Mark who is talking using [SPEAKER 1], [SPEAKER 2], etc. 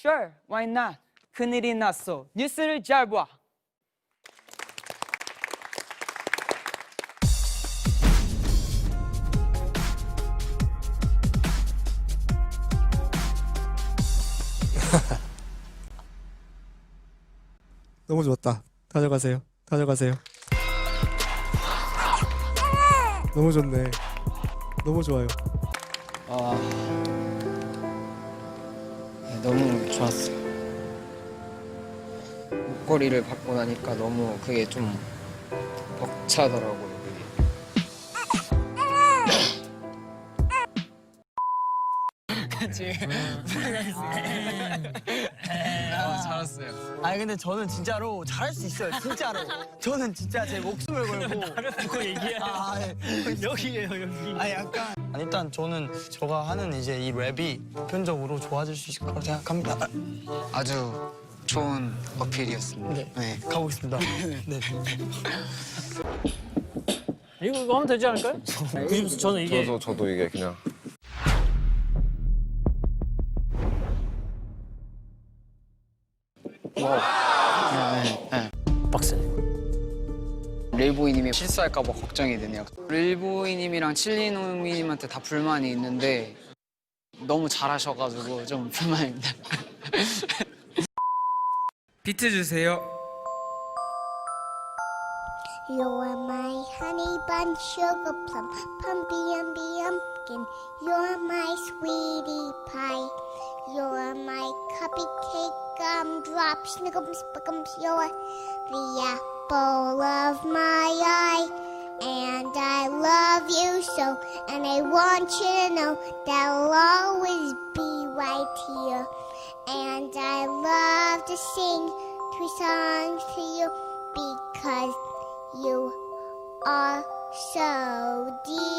[SPEAKER 1] Sure, why not? 큰일이 났어. 뉴스를 잘 봐.
[SPEAKER 2] 너무 좋았다. 다녀가세요. 다녀가세요. 너무 좋네. 너무 좋아요.
[SPEAKER 3] 아 네, 너무 좋았어. 목걸이를 받고 나니까 너무 그게 좀 벅차더라고요. 아, 잘했어요.
[SPEAKER 4] 아니 근데 저는 진짜로 잘할 수 있어요 진짜로 저는 진짜 제 목숨을 걸고
[SPEAKER 5] 그거 얘기해.
[SPEAKER 4] 아, 예.
[SPEAKER 5] 여기에요 여기.
[SPEAKER 4] 아니 약간 아니, 일단 저는 제가 하는 이제 이 랩이 보편적으로 좋아질 수 있을 거라 생각합니다 아,
[SPEAKER 3] 아주 좋은 어필이었습니다.
[SPEAKER 4] 네.
[SPEAKER 3] 네.
[SPEAKER 4] 가보겠습니다 네.
[SPEAKER 5] 이거, 이거 하면 되지 않을까요? 그래서 저는 이게
[SPEAKER 6] 저도 저도 이게 그냥
[SPEAKER 5] 빡세네.
[SPEAKER 3] 릴보이님이 실수할까봐 걱정이 되네요. 릴보이님이랑 칠리노미님한테 다 불만이 있는데 너무 잘하셔가지고 좀 불만입니다.
[SPEAKER 1] 비트 주세요.
[SPEAKER 7] You're my honey bun, sugar plum, pumpy umby umpkin. You're my sweetie pie. You're my cupcake gumdrop, snickums, spickums. You're the apple of my eye. And I love you so, and I want you to know that I'll always be right here. And I love to sing two songs to you because you are so dear